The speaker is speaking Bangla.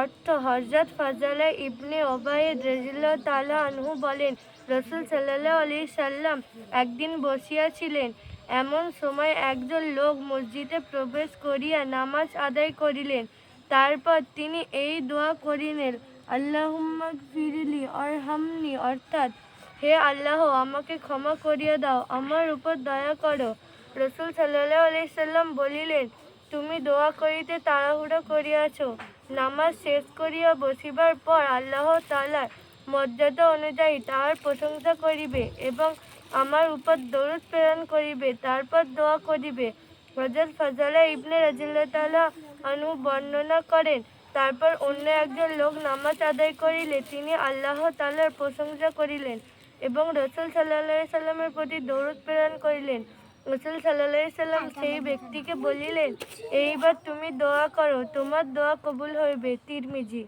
অর্থ হজরত ফাজালে ইবনে ওবায়দ রাজিল্লাহ তালা আনহু বলেন, রসুল সাল্লাহ আলি সাল্লাম একদিন বসিয়াছিলেন, এমন সময় একজন লোক মসজিদে প্রবেশ করিয়া নামাজ আদায় করিলেন। তারপর তিনি এই দোয়া করিলেন, আল্লাহুম্মা ফিরলি আরহামনি অর্থাৎ, হে আল্লাহ, আমাকে ক্ষমা করিয়া দাও, আমার উপর দয়া করো। রসুল সাল্লাহ আলি সাল্লাম বলিলেন তুমি দোয়া করিতে তাড়াহুড়ো করিয়াছ। নামাজ শেষ করিয়া বসিবার পর আল্লাহ তালার মর্যাদা অনুযায়ী তাহার প্রশংসা করিবে এবং আমার উপর দরুদ প্রেরণ করিবে, তারপর দোয়া করিবে। হজরত ফজলা ইবনে রাজিল্লাহ তাআলা আনু বর্ণনা করেন, তারপর অন্য একজন লোক নামাজ আদায় করিলে তিনি আল্লাহ তালার প্রশংসা করিলেন এবং রসুল সাল্লাহ সাল্লামের প্রতি দৌড় প্রেরণ করিলেন। রসুল সাল্লাহ সাল্লাম সেই ব্যক্তিকে বলিলেন এইবার তুমি দোয়া করো তোমার দোয়া কবুল হইবে তিরমিজি।